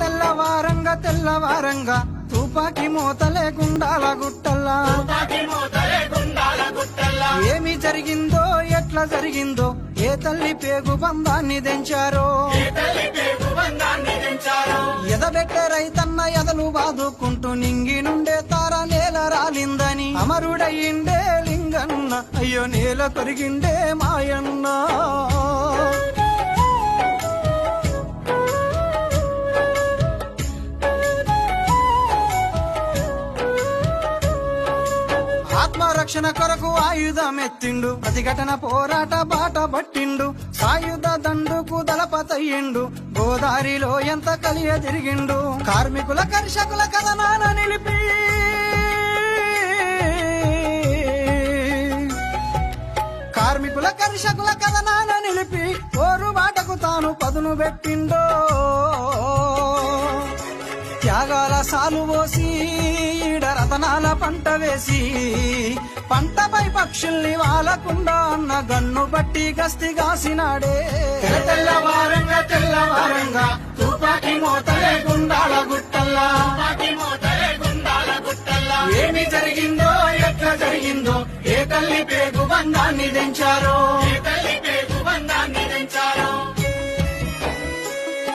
తెల్ల తెల్లవారంగా తెల్లవారంగా తుపాకి మూతలే గుండాల గుట్టల్లా. ఏమి జరిగిందో ఎట్లా జరిగిందో ఏ తల్లి పేగు బంధాన్ని తెంచారో. ఎదబెట్టే రైతన్న ఎదలు బాదుకుంటూ నింగి నుండే తార నేల రాలిందని. అమరుడయ్యిండే లింగన్న అయ్యో నేల కొరిగిండే మాయన్న. ఆత్మరక్షణ కొరకు ఆయుధం ఎత్తిండు ప్రతిఘటన పోరాట బాట పట్టిండు. సాయుధ దండుకు దళపతయ్యిండు. గోదారిలో ఎంత కలియ తిరిగిండు. కార్మికుల కర్షకుల కథనాన నిలిపి. కార్మికుల కర్షకుల కథనాన నిలిపి. ఓరు బాటకు తాను పదును పెట్టిండో. త్యాగాల సాలు పోసి ఈడ పంట వేసి పంటపై పక్షుల్ని వాలకుండా అన్న గన్ను బట్టి గస్తి కాసినాడే తెల్లవారంగా తెల్లవారంగా తుపాకి మోతలే గుండాల గుట్టల్లా. ఏమి జరిగిందో ఎట్లా జరిగిందో ఏ తల్లి పేగు బంధాన్ని దించారో